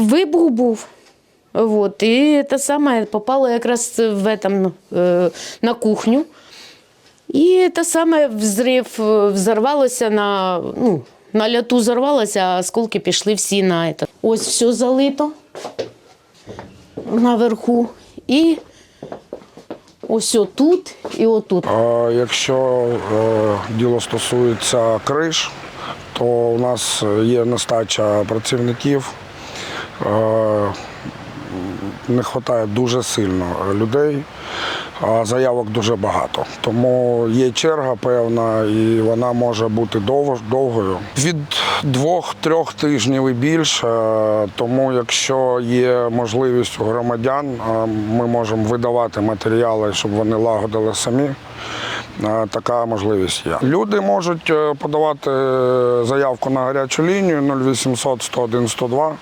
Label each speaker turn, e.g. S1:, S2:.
S1: вибух був. Вот. І те саме попало якраз в этом, е, на кухню. І те саме взрив е, взорвалося на, ну, на ляту взорвалося, а осколки пішли всі на это. Ось все залито наверху. І ось тут і отут.
S2: А Якщо е, діло стосується криш, то у нас є нестача працівників. Е, Не вистачає дуже сильно людей, а заявок дуже багато. Тому є черга певна, і вона може бути дов- довгою. Від двох-трьох тижнів і більше. Тому, якщо є можливість у громадян, е, ми можемо видавати матеріали, щоб вони лагодили самі. Е, Така можливість є. Люди можуть е, подавати заявку на гарячу лінію 0800 101 102